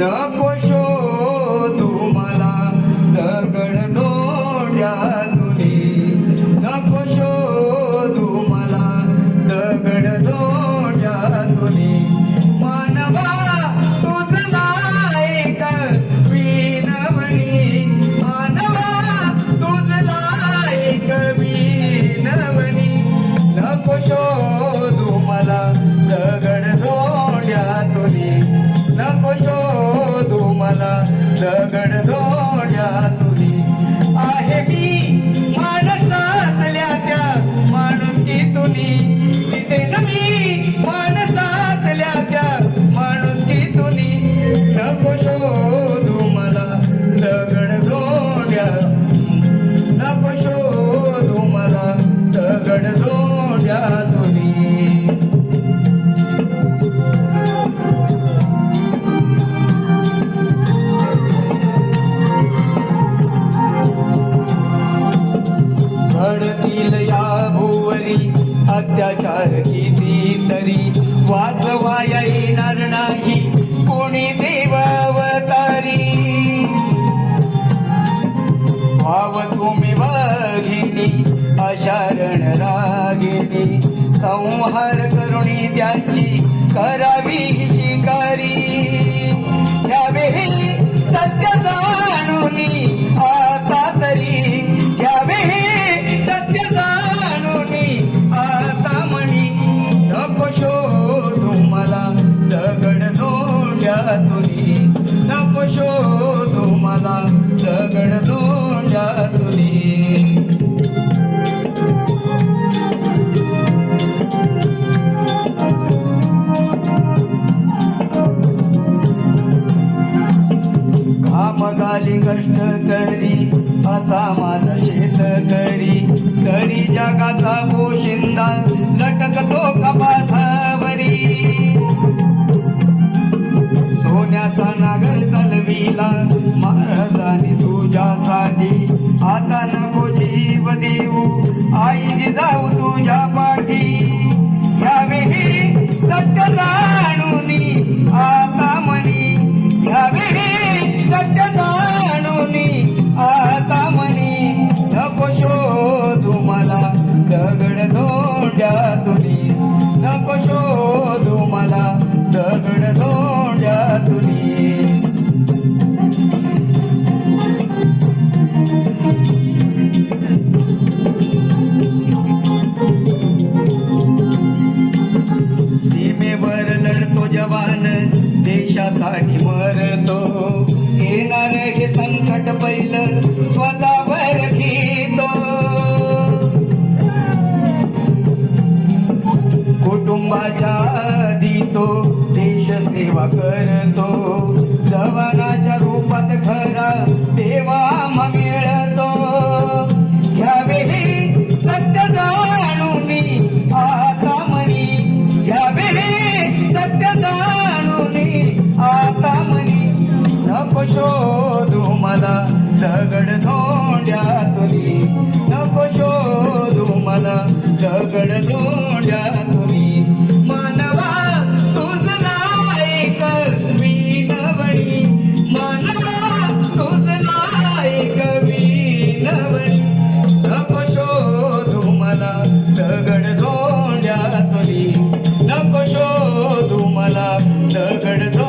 नको शो मला दगड दोड्या तुली दगड शरण रागिनी संहार करुणी त्यांची करावी शिकारी. यावेळी सत्य जाणूनी आता तरी यावेळी सत्य जाणूनी आता म्हणी नको शोधू मला दगड दोंड्यातुनी नको शोधू मला दगड दोंड्यातुनी घाम कष्ट करी असा माझा शेतकरी करी. जगाचा हो पोशिंदा लटकतो कपासावरी सोन्याचा नागर चालविला महाराजाने तुझ्यासाठी. आता नको जीव देऊ आई जाऊ सत्य जाणूनी आता मनी नको शोधू मला. दगड धोंड्यातुनी नको शोधू मला. दगड धोंड्यातुनी सीमेवर लढतो जवान. देशासाठी मरतो. पहिलं स्वतःवर घेतो. कुटुंबाच्या आधी तो देश सेवा करतो. जवानाच्या रूपात खरा देवा मिळतो. यावेळी सत्य जाणूनी आता मनी यावेळी सत्य जाणूनी आता मनी मला दगड धोंड्यातुनी नको शोधू मला दगड धोंड्यातुनी मानवा सुजना कसवी नवणी. मानवा सुजना कवी नवणी. नको शोधू मला दगड धोंड्यातुनी नको शोधू मला दगड धो